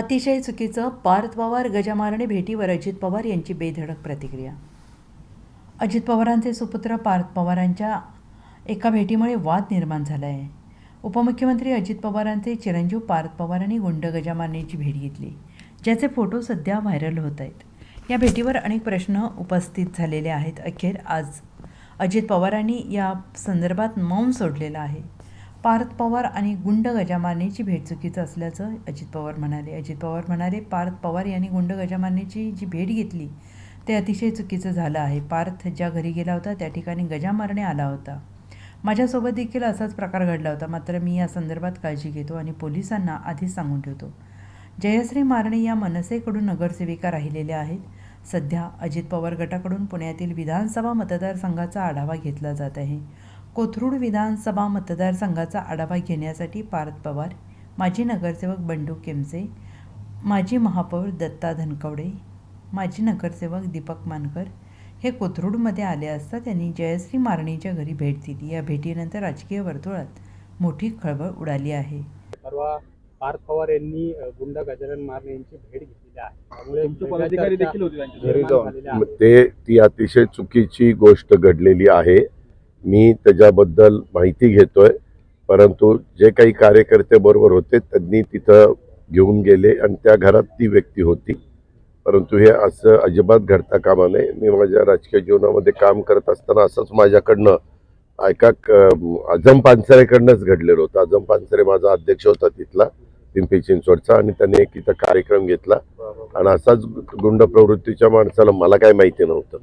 अतिशय चुकीचं पार्थ पवार गजामारणे भेटीवर अजित पवार यांची बेधडक प्रतिक्रिया. अजित पवारांचे सुपुत्र पार्थ पवारांच्या एका भेटीमुळे वाद निर्माण झाला आहे उपमुख्यमंत्री अजित पवारांचे चिरंजीव पार्थ पवारांनी गुंड गजामारण्याची भेट घेतली ज्याचे फोटो सध्या व्हायरल होत आहेत या भेटीवर अनेक प्रश्न उपस्थित झालेले आहेत. अखेर आज अजित पवारांनी या संदर्भात मौन सोडलेलं आहे. पार्थ पवार आणि गुंड गजामानेची भेट चुकीचं असल्याचं अजित पवार म्हणाले. अजित पवार म्हणाले पार्थ पवार यांनी गुंड गजामानेची जी भेट घेतली ते अतिशय चुकीचं झालं आहे. पार्थ ज्या घरी गेला होता त्या ठिकाणी गजामारणे आला होता. माझ्यासोबत देखील असाच प्रकार घडला होता. मात्र मी या संदर्भात काळजी घेतो आणि पोलिसांना आधीच सांगून ठेवतो. जयश्री मारणे या मनसेकडून नगरसेविका राहिलेल्या आहेत. सध्या अजित पवार गटाकडून पुण्यातील विधानसभा मतदारसंघाचा आढावा घेतला जात आहे. कोथरूड विधानसभा मतदारसंघाचा आढावा घेण्यासाठी पार्थ पवार माजी नगरसेवक बंडू केमसे माजी महापौर दत्ता धनकवडे माजी नगरसेवक दीपक मानकर हे कोथरूडमध्ये आले असता त्यांनी जयश्री मारणेच्या घरी भेट दिली. या भेटीनंतर राजकीय वर्तुळात मोठी खळबळ उडाली आहे. परवा पार्थ पवार यांनी गुंड गजानन मारणे यांची भेट घेतलेली आहे. त्यामुळे. ते ती अतिशय चुकीची गोष्ट घडलेली आहे. मी त्याच्याबद्दल माहिती घेतो आहे परंतु जे काही कार्यकर्ते बरोबर होते त्यांनी तिथं घेऊन गेले आणि त्या घरात ती व्यक्ती होती. परंतु हे असं अजिबात घडता कामा नये. मी माझ्या राजकीय जीवनामध्ये काम करत असताना असंच माझ्याकडनं एका क- आझम पानसरेकडनंच घडलेलं होतं. आझम पानसरे माझा अध्यक्ष होता तिथला पिंपरी चिंचवडचा आणि त्याने एक इथं कार्यक्रम घेतला. आणि असाच गुंड प्रवृत्तीच्या माणसाला मला काय माहिती नव्हतं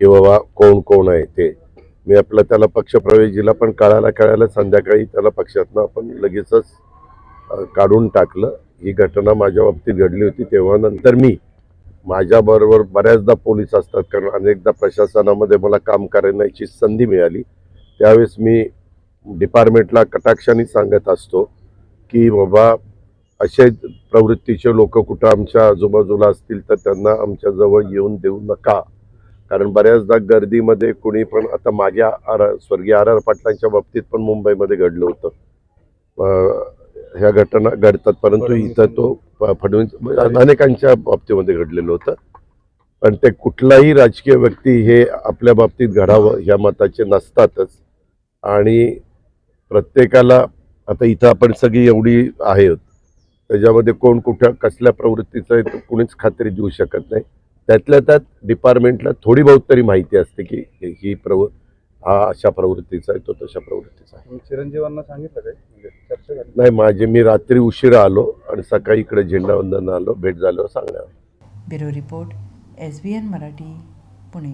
की बाबा कोण कोण आहे ते. मी आपलं त्याला पक्षप्रवेश दिला पण कळायला कळायला संध्याकाळी त्याला पक्षातनं आपण लगेचच काढून टाकलं. ही घटना माझ्या बाबतीत घडली होती तेव्हा नंतर मी माझ्याबरोबर बऱ्याचदा पोलीस असतात कारण अनेकदा प्रशासनामध्ये मला काम करण्याची संधी मिळाली. त्यावेळेस मी डिपार्टमेंटला कटाक्षाने सांगत असतो की बाबा असे प्रवृत्तीचे लोक कुठं आमच्या आजूबाजूला असतील तर त्यांना आमच्याजवळ येऊन देऊ नका. कारण बऱ्याचदा गर्दीमध्ये कुणी पण आता माझ्या आर स्वर्गीय आर आर पाटलांच्या बाबतीत पण मुंबईमध्ये घडलं होतं. ह्या घटना घडतात परंतु इथं तो फडणवीस अनेकांच्या बाबतीमध्ये घडलेलं होतं. पण ते कुठलाही राजकीय व्यक्ती हे आपल्या बाबतीत घडावं ह्या मताचे नसतातच. आणि प्रत्येकाला आता इथं आपण सगळी एवढी आहेत. त्याच्यामध्ये कोण कुठं कसल्या प्रवृत्तीचं आहे कुणीच खात्री देऊ शकत नाही. त्यातल्या त्यात डिपार्टमेंटला थोडी बहुत तरी माहिती असते की हे- प्रव हा अशा प्रवृत्तीचा आहे तो तशा प्रवृत्तीचा आहे. चिरंजीवांना सांगितलं काय? म्हणजे चर्चा झाली. नाही माझे मी रात्री उशिरा आलो आणि सकाळी इकडे झेंडावंदन आलो भेट झाल्यावर सांगण्यावर bureau report S B N Marathi Pune.